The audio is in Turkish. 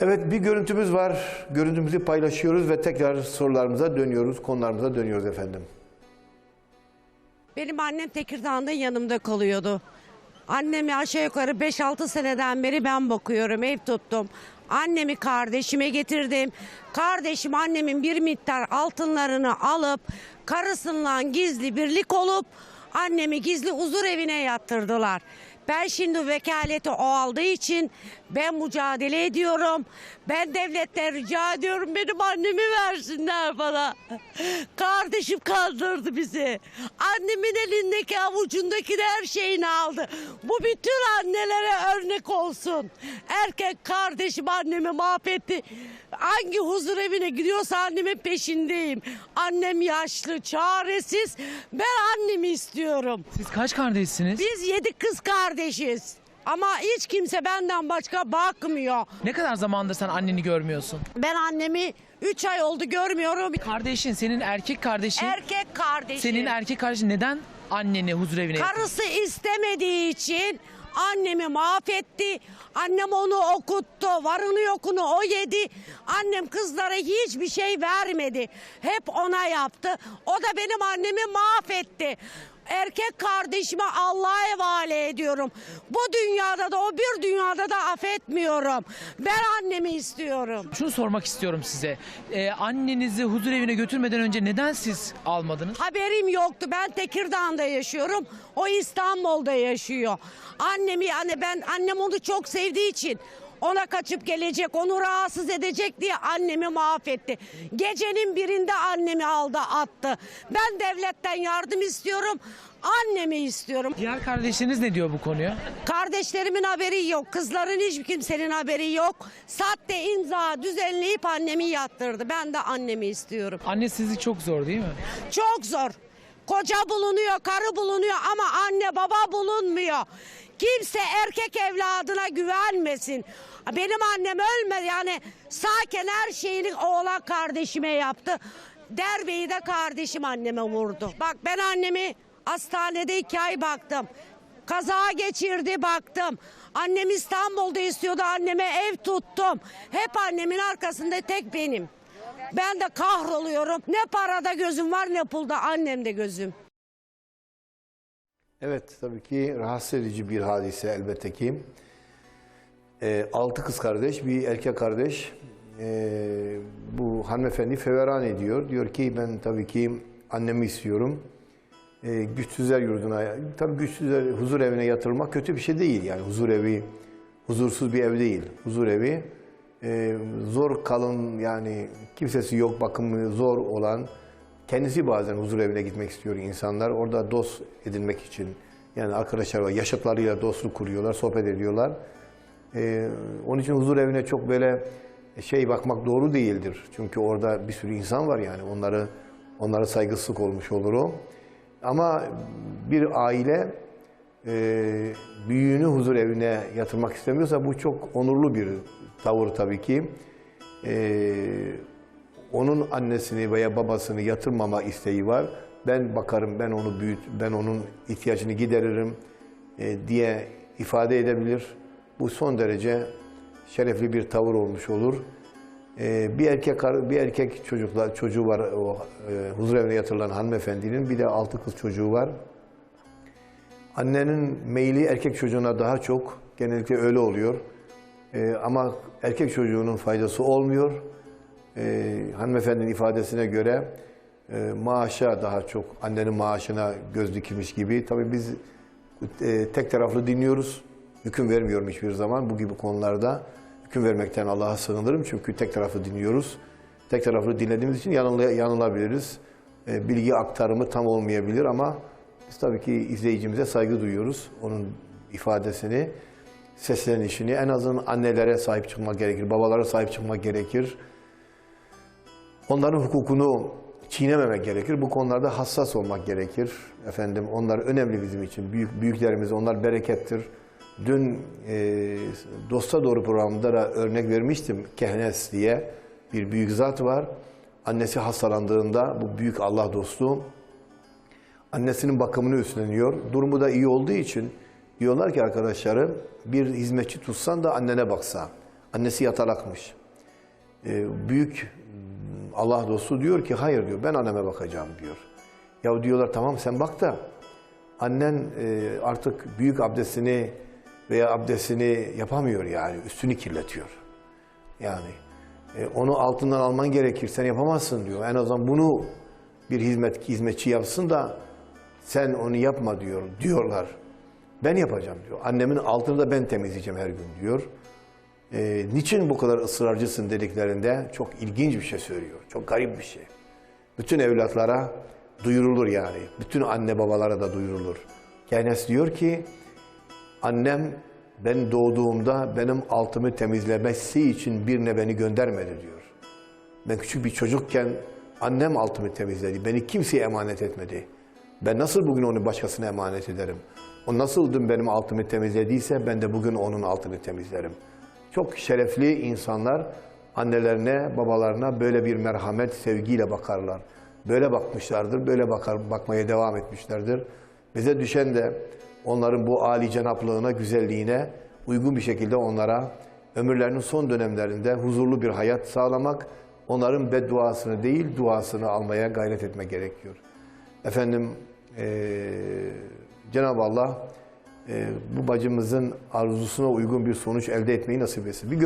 Evet bir görüntümüz var. Görüntümüzü paylaşıyoruz ve tekrar sorularımıza dönüyoruz, konularımıza dönüyoruz efendim. Benim annem Tekirdağ'da yanımda kalıyordu. Annemi aşağı yukarı 5-6 seneden beri ben bakıyorum, ev tuttum. Annemi kardeşime getirdim. Kardeşim annemin bir miktar altınlarını alıp karısından gizli birlik olup annemi gizli huzur evine yattırdılar. Ben şimdi vekaleti o aldığı için ben mücadele ediyorum. Ben devletten rica ediyorum benim annemi versinler bana. Kardeşim kandırdı bizi. Annemin elindeki avucundaki de her şeyini aldı. Bu bütün annelere örnek olsun. Erkek kardeşim annemi mahvetti. Hangi huzur evine gidiyorsa annemin peşindeyim. Annem yaşlı, çaresiz. Ben annemi istiyorum. Siz kaç kardeşsiniz? Biz yedi kız kardeşiz. Ama hiç kimse benden başka bakmıyor. Ne kadar zamandır sen anneni görmüyorsun? Ben annemi 3 ay oldu görmüyorum. Kardeşin, senin erkek kardeşin, Erkek kardeşim. senin erkek kardeşin neden anneni huzur evine Karısı istemediği için annemi mahvetti. Annem onu okuttu. Varını yokunu o yedi. Annem kızlara hiçbir şey vermedi. Hep ona yaptı. O da benim annemi mahvetti. Erkek kardeşime Allah'a havale ediyorum. Bu dünyada da o bir dünyada da affetmiyorum. Ben annemi istiyorum. Şunu sormak istiyorum size. Ee, annenizi huzur evine götürmeden önce neden siz almadınız? Haberim yoktu. Ben Tekirdağ'da yaşıyorum. O İstanbul'da yaşıyor. Annemi yani ben annem onu çok sevdiği için ona kaçıp gelecek, onu rahatsız edecek diye annemi mahvetti. Gecenin birinde annemi aldı, attı. Ben devletten yardım istiyorum. Annemi istiyorum. Diğer kardeşleriniz ne diyor bu konuya? Kardeşlerimin haberi yok. Kızların hiç kimsenin haberi yok. Sahte imza düzenleyip annemi yattırdı. Ben de annemi istiyorum. Annesizlik çok zor değil mi? Çok zor. Koca bulunuyor, karı bulunuyor ama anne baba bulunmuyor. Kimse erkek evladına güvenmesin. Benim annem ölmedi yani sağken her şeyini oğlan kardeşime yaptı. Derbeyi de kardeşim anneme vurdu. Bak ben annemi hastanede iki ay baktım. Kaza geçirdi baktım. Annem İstanbul'da istiyordu anneme ev tuttum. Hep annemin arkasında tek benim. Ben de kahroluyorum. Ne parada gözüm var ne pulda annemde gözüm. Evet tabii ki rahatsız edici bir hadise elbette ki. Ee, altı kız kardeş, bir erkek kardeş. Ee, bu hanımefendi feveran ediyor. Diyor ki ben tabii ki annemi istiyorum. Ee, güçsüzler yurduna, tabii güçsüzler huzur evine yatırılmak kötü bir şey değil. Yani huzur evi, huzursuz bir ev değil. Huzur evi e, zor kalın yani kimsesi yok bakımı zor olan kendisi bazen huzur evine gitmek istiyor insanlar. Orada dost edinmek için yani arkadaşlar var yaşıtlarıyla dostluk kuruyorlar, sohbet ediyorlar. Ee, onun için huzur evine çok böyle şey bakmak doğru değildir. Çünkü orada bir sürü insan var yani onları onlara saygısızlık olmuş olur o. Ama bir aile e, büyüğünü huzur evine yatırmak istemiyorsa bu çok onurlu bir tavır tabii ki. E, onun annesini veya babasını yatırmama isteği var. Ben bakarım, ben onu büyüt, ben onun ihtiyacını gideririm e, diye ifade edebilir. Bu son derece şerefli bir tavır olmuş olur. E, bir erkek bir erkek çocuklar çocuğu var o e, huzur evine yatırılan hanımefendinin bir de altı kız çocuğu var. Annenin meyli erkek çocuğuna daha çok genellikle öyle oluyor. E, ama erkek çocuğunun faydası olmuyor. E, hanımefendinin ifadesine göre e, maaşa daha çok annenin maaşına göz dikilmiş gibi. Tabii biz e, tek taraflı dinliyoruz. Hüküm vermiyorum hiçbir zaman bu gibi konularda. Hüküm vermekten Allah'a sığınırım çünkü tek taraflı dinliyoruz. Tek taraflı dinlediğimiz için yanıla- yanılabiliriz. E, bilgi aktarımı tam olmayabilir ama biz tabii ki izleyicimize saygı duyuyoruz. Onun ifadesini, seslenişini en azından annelere sahip çıkmak gerekir, babalara sahip çıkmak gerekir. Onların hukukunu çiğnememek gerekir. Bu konularda hassas olmak gerekir. Efendim onlar önemli bizim için. Büyük büyüklerimiz onlar berekettir. Dün e, Dosta Doğru programında da örnek vermiştim. Kehnes diye bir büyük zat var. Annesi hastalandığında bu büyük Allah dostu annesinin bakımını üstleniyor. Durumu da iyi olduğu için diyorlar ki arkadaşları bir hizmetçi tutsan da annene baksa. Annesi yatalakmış. Ee, büyük Allah dostu diyor ki hayır diyor ben anneme bakacağım diyor. Ya diyorlar tamam sen bak da annen e, artık büyük abdestini veya abdestini yapamıyor yani üstünü kirletiyor. Yani e, onu altından alman gerekir sen yapamazsın diyor. En azından bunu bir hizmet hizmetçi yapsın da sen onu yapma diyor diyorlar. Ben yapacağım diyor. Annemin altını da ben temizleyeceğim her gün diyor. E, niçin bu kadar ısrarcısın dediklerinde çok ilginç bir şey söylüyor. Çok garip bir şey. Bütün evlatlara duyurulur yani. Bütün anne babalara da duyurulur. Kendisi diyor ki annem ben doğduğumda benim altımı temizlemesi için birine beni göndermedi diyor. Ben küçük bir çocukken annem altımı temizledi. Beni kimseye emanet etmedi. Ben nasıl bugün onu başkasına emanet ederim? O nasıl dün benim altımı temizlediyse ben de bugün onun altını temizlerim. Çok şerefli insanlar annelerine, babalarına böyle bir merhamet, sevgiyle bakarlar. Böyle bakmışlardır, böyle bakar, bakmaya devam etmişlerdir. Bize düşen de onların bu âli cenaplığına, güzelliğine uygun bir şekilde onlara ömürlerinin son dönemlerinde huzurlu bir hayat sağlamak, onların bedduasını değil duasını almaya gayret etme gerekiyor. Efendim eee, Cenab-ı Allah eee, bu bacımızın arzusuna uygun bir sonuç elde etmeyi nasip etsin. Bir